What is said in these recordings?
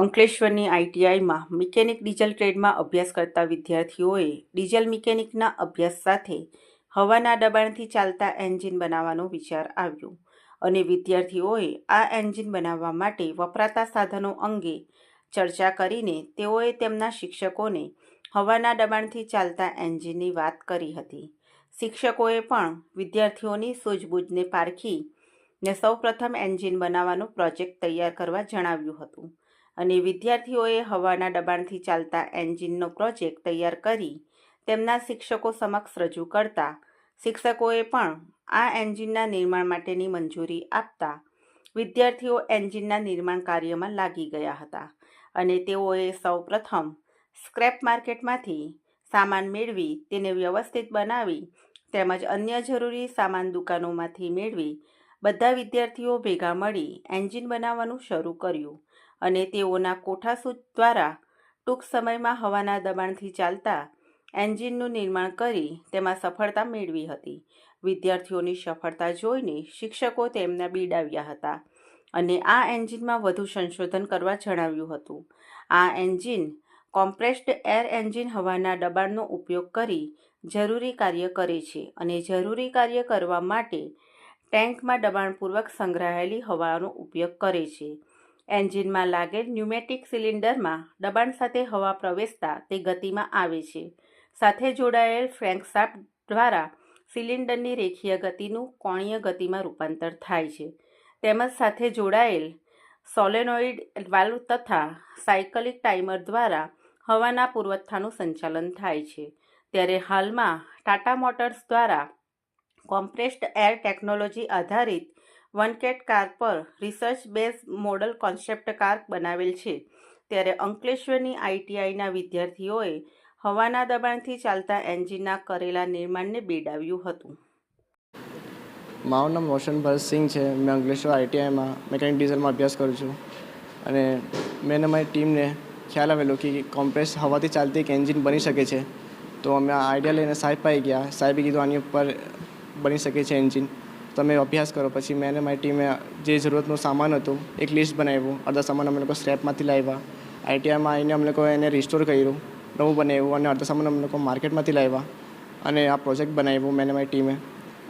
અંકલેશ્વરની આઈટીઆઈમાં mechanic diesel ટ્રેડમાં અભ્યાસ કરતા વિદ્યાર્થીઓએ ડીઝલ મિકેનિકના અભ્યાસ સાથે હવાના દબાણથી ચાલતા એન્જિન બનાવવાનો વિચાર આવ્યો અને વિદ્યાર્થીઓએ આ એન્જિન બનાવવા માટે વપરાતા સાધનો અંગે ચર્ચા કરીને તેઓએ તેમના શિક્ષકોને હવાના દબાણથી ચાલતા એન્જિનની વાત કરી હતી. શિક્ષકોએ પણ વિદ્યાર્થીઓની સૂઝબૂઝને પારખી ને સૌપ્રથમ એન્જિન બનાવવાનો પ્રોજેક્ટ તૈયાર કરવા જણાવ્યું હતું. અને વિદ્યાર્થીઓએ હવાના દબાણથી ચાલતા એન્જિનનો પ્રોજેક્ટ તૈયાર કરી તેમના શિક્ષકો સમક્ષ રજૂ કરતા. શિક્ષકોએ પણ આ એન્જિનના નિર્માણ માટેની મંજૂરી આપતા વિદ્યાર્થીઓ એન્જિનના નિર્માણ કાર્યમાં લાગી ગયા હતા અને તેઓએ સૌપ્રથમ સ્ક્રેપ માર્કેટમાંથી સામાન મેળવી, તેને વ્યવસ્થિત બનાવી તેમજ અન્ય જરૂરી સામાન દુકાનોમાંથી મેળવી બધા વિદ્યાર્થીઓ ભેગા મળી એન્જિન બનાવવાનું શરૂ કર્યું. અને તેઓના કોઠાસૂત દ્વારા ટૂંક સમયમાં હવાના દબાણથી ચાલતા એન્જિનનું નિર્માણ કરી તેમાં સફળતા મેળવી હતી. વિદ્યાર્થીઓની સફળતા જોઈને શિક્ષકો તેમને બિડાવ્યા હતા અને આ એન્જિનમાં વધુ સંશોધન કરવા જણાવ્યું હતું. આ એન્જિન કોમ્પ્રેસ્ડ એર એન્જિન હવાના દબાણનો ઉપયોગ કરી જરૂરી કાર્ય કરે છે અને જરૂરી કાર્ય કરવા માટે ટેન્કમાં દબાણપૂર્વક સંગ્રહાયેલી હવાનો ઉપયોગ કરે છે. એન્જિનમાં લાગેલ ન્યુમેટિક સિલિન્ડરમાં દબાણ સાથે હવા પ્રવેશતા તે ગતિમાં આવે છે. સાથે જોડાયેલ ફ્રેન્કશાફ્ટ દ્વારા સિલિન્ડરની રેખીય ગતિનું કોણીય ગતિમાં રૂપાંતર થાય છે. તેમજ સાથે જોડાયેલ સોલેનોઇડ વાલ્વ તથા સાયકલિક ટાઈમર દ્વારા હવાના પુરવઠાનું સંચાલન થાય છે. ત્યારે હાલમાં ટાટા મોટર્સ દ્વારા કોમ્પ્રેસ્ડ એર ટેકનોલોજી આધારિત વન કેટ કાર પર research base model concept car બનાવેલ છે. ત્યારે અંકલેશ્વરની આઈટીઆઈના વિદ્યાર્થીઓએ હવાના દબાણથી ચાલતા એન્જિનના કરેલા નિર્માણને બેડાવ્યું હતું. મારું નામ રોશન ભરતસિંહ છે. મેં અંકલેશ્વર આઈટીઆઈમાં મેકેનિક ડીઝલમાં અભ્યાસ કરું છું. અને મેં મારી ટીમને ખ્યાલ આવેલો કે કોમ્પ્રેસ હવાથી ચાલતી એક એન્જિન બની શકે છે. તો અમે આ આઈડિયા લઈને સાહેબ પાઈ ગયા. સાહેબે કીધું આની ઉપર બની શકે છે એન્જિન. તમે અભ્યાસ કરો, પછી મેં અને મારી ટીમે જે જરૂરતનો સામાન હતો, એક લિસ્ટ બનાવ્યું. અડધા સામાન અમે લોકો સ્ક્રેપમાંથી લાવ્યા. આઈટીઆઈમાં આવીને અમે લોકો એને રિસ્ટોર કર્યું, નવું બનાવ્યું અને અડધા સામાન અમે લોકો માર્કેટમાંથી લાવ્યા અને આ પ્રોજેક્ટ બનાવ્યો મેં અને મારી ટીમે.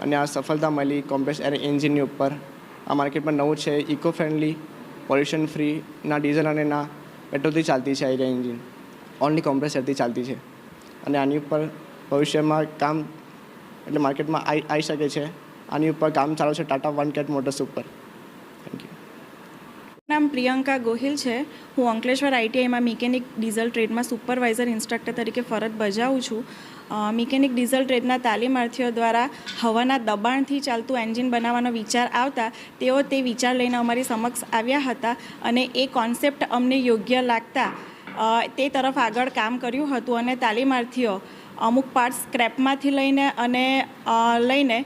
અને આ સફળતા મળી કોમ્પ્રેસ એર એન્જિનની ઉપર. આ માર્કેટમાં નવું છે ઇકો ફ્રેન્ડલી પોલ્યુશન ફ્રી ના ડીઝલ અને ના પેટ્રોલથી ચાલતી છે આઈરિયા એન્જિન ઓનલી કોમ્પ્રેસ એરથી ચાલતી છે. અને આની ઉપર ભવિષ્યમાં કામ, એટલે માર્કેટમાં આવી આવી શકે છે. આની ઉપર કામ ચાલુ છે ટાટા વન કેટ મોટર્સ ઉપર. થેન્ક યુ નામ પ્રિયંકા ગોહિલ છે. હું અંકલેશ્વર આઈટીઆઈમાં મિકેનિક ડીઝલ ટ્રેડમાં સુપરવાઇઝર ઇન્સ્ટ્રક્ટર તરીકે ફરજ બજાવું છું. મિકેનિક ડીઝલ ટ્રેડના તાલીમાર્થીઓ દ્વારા હવાના દબાણથી ચાલતું એન્જિન બનાવવાનો વિચાર આવતા તેઓ તે વિચાર લઈને અમારી સમક્ષ આવ્યા હતા અને એ કોન્સેપ્ટ અમને યોગ્ય લાગતા તે તરફ આગળ કામ કર્યું હતું અને તાલીમાર્થીઓ અમુક પાર્ટ સ્ક્રેપમાંથી લઈને અને લઈને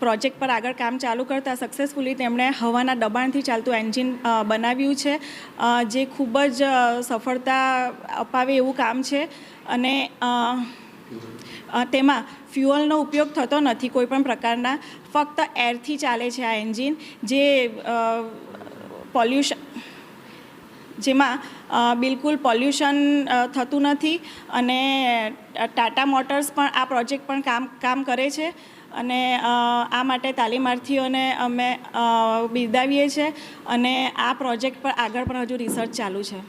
પ્રોજેક્ટ પર આગળ કામ ચાલુ કરતાં સક્સેસફુલી તેમણે હવાના દબાણથી ચાલતું એન્જિન બનાવ્યું છે. જે ખૂબ જ સફળતા અપાવે એવું કામ છે. અને તેમાં ફ્યુઅલનો ઉપયોગ થતો નથી કોઈપણ પ્રકારના. ફક્ત એરથી ચાલે છે આ એન્જિન જે પોલ્યુશન જેમાં બિલકુલ પોલ્યુશન થતું નથી. અને ટાટા મોટર્સ પણ આ પ્રોજેક્ટ પણ કામ કામ કરે છે. અને આ માટે તાલીમાર્થીઓને અમે બિરદાવીએ છીએ અને આ પ્રોજેક્ટ પર આગળ પણ હજુ રિસર્ચ ચાલુ છે.